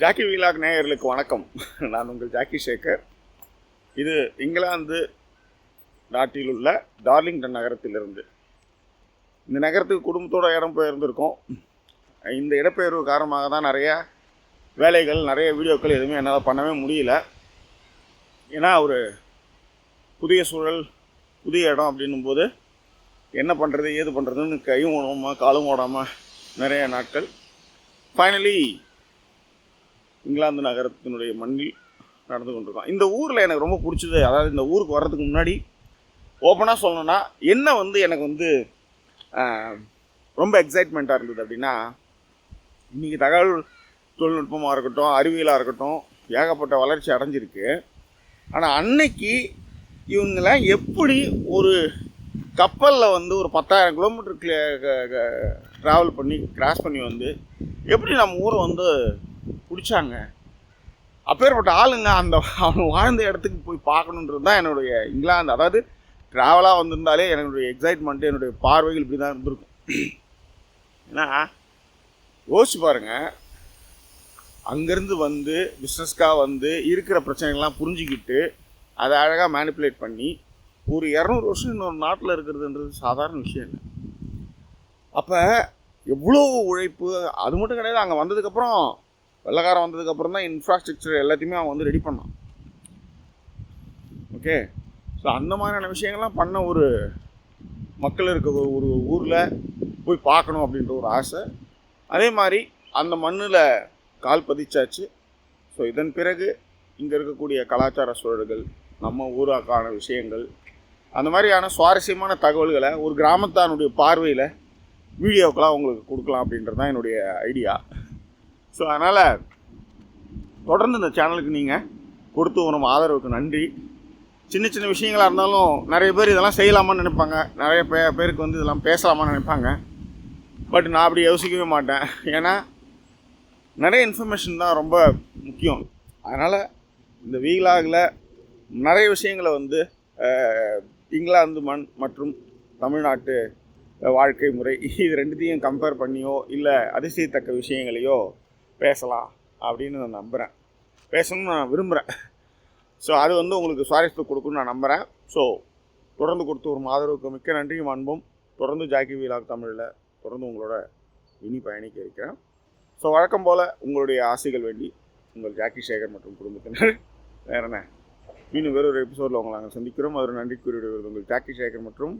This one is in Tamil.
ஜாக்கி வீலாக் நேயர்களுக்கு வணக்கம். நான் உங்கள் ஜாக்கி சேகர். இது இங்கிலாந்து நாட்டில் உள்ள டார்லிங்டன் நகரத்திலிருந்து. இந்த நகரத்துக்கு குடும்பத்தோட இடம் பெயர்ந்திருக்கோம் இந்த இடப்பெயர்வு காரணமாக தான் நிறைய வேலைகள் நிறைய வீடியோக்கள் எதுவுமே என்னால் பண்ணவே முடியல. ஏன்னா ஒரு புதிய சூழல் புதிய இடம் அப்படின்னும் போது என்ன பண்ணுறது ஏது பண்ணுறதுன்னு கையும் ஓடாமல் காலும் ஓடாமல் நிறைய நாட்கள். ஃபைனலி இங்கிலாந்து நகரத்தினுடைய மண்ணில் நடந்து கொண்டிருக்கோம் இந்த ஊரில் எனக்கு ரொம்ப பிடிச்சது அதாவது இந்த ஊருக்கு வர்றதுக்கு முன்னாடி ஓப்பனாக சொல்லணும்னா என்ன வந்து எனக்கு வந்து ரொம்ப எக்ஸைட்மெண்ட்டாக இருந்தது அப்படின்னா இன்றைக்கி தகவல் தொழில்நுட்பமாக இருக்கட்டும் அறிவியலாக இருக்கட்டும் ஏகப்பட்ட வளர்ச்சி அடைஞ்சிருக்கு. ஆனால் அன்னைக்கு இவங்களாம் எப்படி ஒரு கப்பலில் வந்து ஒரு பத்தாயிரம் கிலோமீட்டர் ட்ராவல் பண்ணி கிராஸ் பண்ணி வந்து எப்படி நம்ம ஊரை வந்து பிடிச்சாங்க. அப்பேற்பட்ட ஆளுங்க அந்த அவங்க வாழ்ந்த இடத்துக்கு போய் பார்க்கணுன்றது தான் என்னுடைய இங்கிலாந்து. அதாவது ட்ராவலாக வந்திருந்தாலே என்னுடைய எக்ஸைட்மெண்ட்டு என்னுடைய பார்வைகள் இப்படி தான் இருந்திருக்கும். ஏன்னா யோசிச்சு பாருங்க. அங்கேருந்து வந்து பிஸ்னஸ்க்காக வந்து இருக்கிற பிரச்சனைகள்லாம் புரிஞ்சுக்கிட்டு அதை அழகாக மேனிப்புலேட் பண்ணி ஒரு இரநூறு வருஷம் இன்னொரு நாட்டில் இருக்கிறதுன்றது சாதாரண விஷயம் இல்லை. அப்போ எவ்வளோ உழைப்பு அது மட்டும் கிடையாது அங்கே வந்ததுக்கப்புறம் வெள்ளக்காரன் வந்ததுக்கப்புறம் தான் இன்ஃப்ராஸ்ட்ரக்சர் எல்லாத்தையுமே அவன் வந்து ரெடி பண்ணான். ஓகே ஸோ அந்த மாதிரியான விஷயங்கள்லாம் பண்ண ஒரு மக்கள் இருக்க ஒரு ஊரில் போய் பார்க்கணும் அப்படின்ற ஒரு ஆசை. அதே மாதிரி அந்த மண்ணில் கால் பதிச்சாச்சு. ஸோ இதன் பிறகு இங்கே இருக்கக்கூடிய கலாச்சார சூழல்கள் நம்ம ஊராக்கான விஷயங்கள் அந்த மாதிரியான சுவாரஸ்யமான தகவல்களை ஒரு கிராமத்தானுடைய பார்வையில் வீடியோக்கெலாம் உங்களுக்கு கொடுக்கலாம் அப்படின்றது தான் என்னுடைய ஐடியா ஸோ அதனால் தொடர்ந்து இந்த சேனலுக்கு நீங்கள் கொடுத்து வரும் ஆதரவுக்கு நன்றி. சின்ன சின்ன விஷயங்களாக இருந்தாலும் நிறைய பேர் இதெல்லாம் செய்யலாமான்னு நினைப்பாங்க. நிறைய பே பேருக்கு வந்து இதெல்லாம் பேசலாமான்னு நினைப்பாங்க. பட் நான் அப்படி யோசிக்கவே மாட்டேன். ஏன்னா நிறைய இன்ஃபர்மேஷன் தான் ரொம்ப முக்கியம். அதனால் இந்த வீலாகில் நிறைய விஷயங்களை வந்து இங்கிலாந்து மண் மற்றும் தமிழ்நாட்டு வாழ்க்கை முறை இது ரெண்டுத்தையும் கம்பேர் பண்ணியோ இல்லை அதிசயத்தக்க விஷயங்களையோ பேசலாம் அப்படின்னு நான் நம்புகிறேன் பேசணும்னு நான் விரும்புகிறேன் ஸோ அது வந்து உங்களுக்கு சுவாரஸ்யத்தை கொடுக்குன்னு நான் நம்புகிறேன் ஸோ தொடர்ந்து கொடுத்து ஒரு ஆதரவுக்கு மிக்க நன்றியும் அன்பும். தொடர்ந்து ஜாக்கி வீலாக் தமிழில் தொடர்ந்து உங்களோட இனி பயணிக்க இருக்கிறேன். ஸோ வழக்கம் போல் உங்களுடைய ஆசைகள் வேண்டி உங்கள் ஜாக்கி சேகர் மற்றும் குடும்பத்தினர் வேற என்ன? மீண்டும் வேறொரு எபிசோடில் உங்களை நாங்கள் சந்திக்கிறோம். அதில் நன்றி கூறிவிடுவது உங்கள் ஜாக்கி சேகர் மற்றும்